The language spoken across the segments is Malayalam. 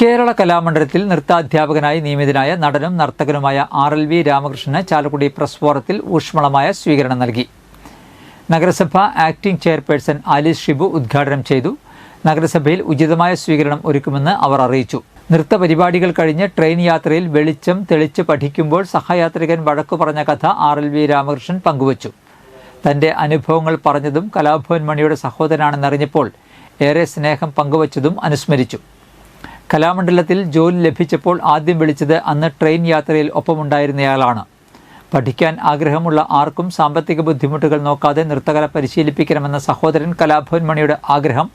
കേരള കലാമണ്ഡലത്തിൽ നൃത്താധ്യാപകനായി നിയമിതനായ നടനും നർത്തകനുമായ ആർ എൽ വി രാമകൃഷ്ണന് ചാലക്കുടി പ്രസ് ഫോറത്തിൽ ഊഷ്മളമായ സ്വീകരണം നൽകി. നഗരസഭ ആക്ടിംഗ് ചെയർപേഴ്സൺ ആലിസ് ഷിബു ഉദ്ഘാടനം ചെയ്തു. നഗരസഭയിൽ ഉചിതമായ സ്വീകരണം ഒരുക്കുമെന്ന് അവർ അറിയിച്ചു. നൃത്ത പരിപാടികൾ കഴിഞ്ഞ് ട്രെയിൻ യാത്രയിൽ വെളിച്ചം തെളിച്ച് പഠിക്കുമ്പോൾ സഹയാത്രികൻ വഴക്കു പറഞ്ഞ കഥ ആർ എൽ വി രാമകൃഷ്ണൻ പങ്കുവച്ചു. തന്റെ അനുഭവങ്ങൾ പറഞ്ഞതും കലാഭവൻ മണിയുടെ സഹോദരനാണെന്നറിഞ്ഞപ്പോൾ ഏറെ സ്നേഹം പങ്കുവച്ചതും അനുസ്മരിച്ചു. കലാമണ്ഡലത്തിൽ ജോലി ലഭിച്ചപ്പോൾ ആദ്യം വിളിച്ചത് അന്ന് ട്രെയിൻ യാത്രയിൽ ഒപ്പമുണ്ടായിരുന്നയാളാണ്. പഠിക്കാൻ ആഗ്രഹമുള്ള ആർക്കും സാമ്പത്തിക ബുദ്ധിമുട്ടുകൾ നോക്കാതെ നൃത്തകല പരിശീലിപ്പിക്കണമെന്ന സഹോദരൻ കലാഭവൻ മണിയുടെ ആഗ്രഹം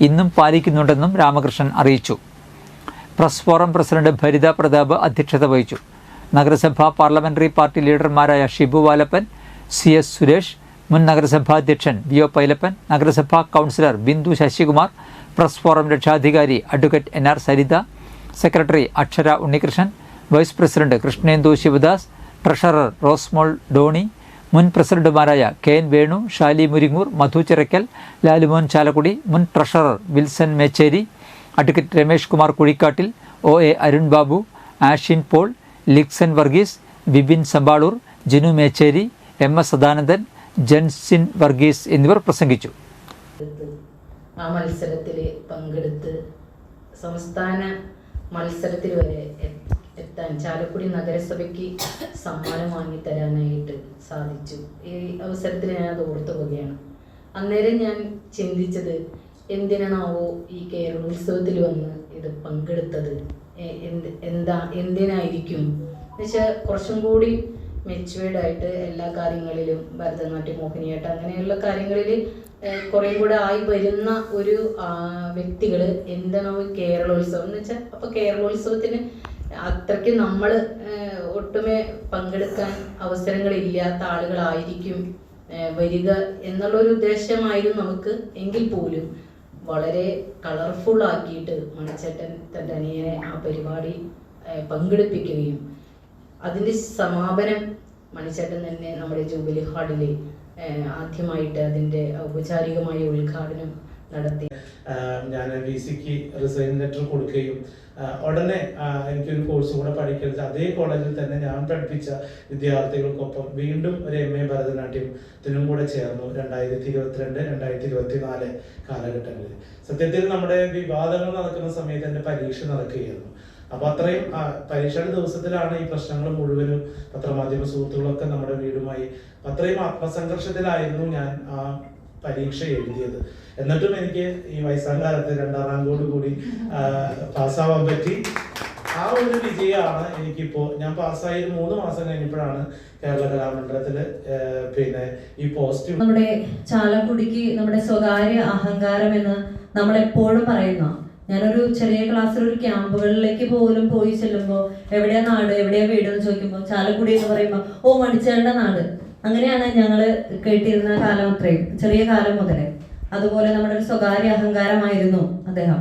ഇന്നും പാലിക്കുന്നുണ്ടെന്നും രാമകൃഷ്ണൻ അറിയിച്ചു. Press forum president Bharitha Pratap അധ്യക്ഷത വഹിച്ചു. നഗരസഭാ പാർലമെന്ററി പാർട്ടി ലീഡർമാരായ ഷിബു വാലപ്പൻ സി എസ് സുരേഷ് മുൻ നഗരസഭാ അധ്യക്ഷൻ വി ഒ പൈലപ്പൻ നഗരസഭാ councillor Bindu Sasikumar press forum രക്ഷാധികാരി advocate N R Saritha secretary Akshara Unnikrishnan vice president Krishnendu Sivadas treasurer Rosemol Doni മുൻ പ്രസിഡന്റുമാരായ കെ എൻ വേണു ഷാലി മുരിങ്ങൂർ മധു ചിറക്കൽ ലാലുമോൻ ചാലക്കുടി മുൻ treasurer Wilson Mechery advocate Ramesh Kumar Kuzhikattil O A Arun Babu Ashin Paul Lixon Varghese Bibin Sampaloor Jinu Mecheri M S Sadanandan Jensin Varghese എന്നിവർ പ്രസംഗിച്ചു. ആ മത്സരത്തിൽ പങ്കെടുത്ത് സംസ്ഥാന മത്സരത്തിൽ വരെ എത്താൻ ചാലക്കുടി നഗരസഭയ്ക്ക് സമ്മാനം വാങ്ങിത്തരാനായിട്ട് സാധിച്ചു. ഈ അവസരത്തിൽ ഞാൻ അത് ഓർത്തു പോവുകയാണ് അന്നേരം ഞാൻ ചിന്തിച്ചത് എന്തിനാണാവോ ഈ കേരളോത്സവത്തിൽ വന്ന് ഇത് പങ്കെടുത്തത്? എന്താ എന്തിനായിരിക്കും? എന്നുവെച്ചാൽ കുറച്ചും കൂടി മെച്ചുവേർഡ് ആയിട്ട് എല്ലാ കാര്യങ്ങളിലും ഭരതനാട്യം മോഹിനിയാട്ടം അങ്ങനെയുള്ള കാര്യങ്ങളിൽ കുറേ കൂടെ ആയി വരുന്ന ഒരു വ്യക്തികൾ എന്താണ് കേരളോത്സവം എന്ന് വെച്ചാൽ അപ്പോൾ കേരളോത്സവത്തിന് അത്രയ്ക്ക് നമ്മൾ ഒട്ടുമേ പങ്കെടുക്കാൻ അവസരങ്ങളില്ലാത്ത ആളുകളായിരിക്കും വരിക എന്നുള്ളൊരു ഉദ്ദേശമായിരുന്നു നമുക്ക് എങ്കിൽ പോലും. വളരെ കളർഫുൾ ആക്കിയിട്ട് മണിച്ചേട്ടൻ തന്റെ അനിയനെ ആ പരിപാടി പങ്കെടുപ്പിക്കുകയും അതിന്റെ സമാപനം മണിച്ചേട്ടൻ തന്നെ നമ്മുടെ ജൂബിലി ഹാളിൽ ആദ്യമായിട്ട് അതിന്റെ ഔപചാരികമായ ഉദ്ഘാടനം നടത്തി. ഞാൻ വി സിക്ക് റിസൈൻ ലെറ്റർ കൊടുക്കുകയും ഉടനെ എനിക്കൊരു കോഴ്സ് കൂടെ പഠിക്കരുത് അതേ കോളേജിൽ തന്നെ ഞാൻ പഠിപ്പിച്ച വിദ്യാർത്ഥികൾക്കൊപ്പം വീണ്ടും ഒരു എം എ ഭരതനാട്യത്തിനും കൂടെ ചേർന്നു രണ്ടായിരത്തി ഇരുപത്തിരണ്ട് രണ്ടായിരത്തി ഇരുപത്തി നാല് കാലഘട്ടങ്ങളിൽ. സത്യത്തിൽ നമ്മുടെ വിവാദങ്ങൾ നടക്കുന്ന സമയത്ത് എന്റെ പരീക്ഷ നടക്കുകയായിരുന്നു. അപ്പൊ അത്രയും പരീക്ഷയുടെ ദിവസത്തിലാണ് ഈ പ്രശ്നങ്ങൾ മുഴുവനും പത്രമാധ്യമ സുഹൃത്തുക്കളൊക്കെ നമ്മുടെ വീടുമായി. അത്രയും ആത്മസംഘർഷത്തിലായിരുന്നു ഞാൻ ആ പരീക്ഷ എഴുതിയത്. എന്നിട്ടും എനിക്ക് ഈ വയസ്സാം കാലത്ത് രണ്ടാം റാങ്കോട് കൂടി പാസ്സാവാൻ പറ്റി. ആ ഒരു വിജയമാണ് എനിക്കിപ്പോ ഞാൻ പാസ്സായി മൂന്ന് മാസം കഴിഞ്ഞപ്പോഴാണ് കേരള കലാമണ്ഡലത്തിൽ പിന്നെ ഈ പോസ്റ്റ്. നമ്മുടെ ചാലക്കുടിക്ക് നമ്മുടെ സ്വകാര്യ അഹങ്കാരം എന്ന് നമ്മൾ എപ്പോഴും പറയുന്ന. ഞാനൊരു ചെറിയ ക്ലാസ്സിൽ ഒരു ക്യാമ്പുകളിലേക്ക് പോലും പോയി ചെല്ലുമ്പോൾ എവിടെയാ നാട് എവിടെയാ വീട് എന്ന് ചോദിക്കുമ്പോൾ ചാലക്കുടി എന്ന് പറയുമ്പോൾ ഓ മടിച്ചേണ്ട നാട്. അങ്ങനെയാണ് ഞങ്ങൾ കേട്ടിരുന്ന കാലം അത്രയും ചെറിയ കാലം മുതലേ. അതുപോലെ നമ്മുടെ ഒരു സ്വകാര്യ അഹങ്കാരമായിരുന്നു അദ്ദേഹം.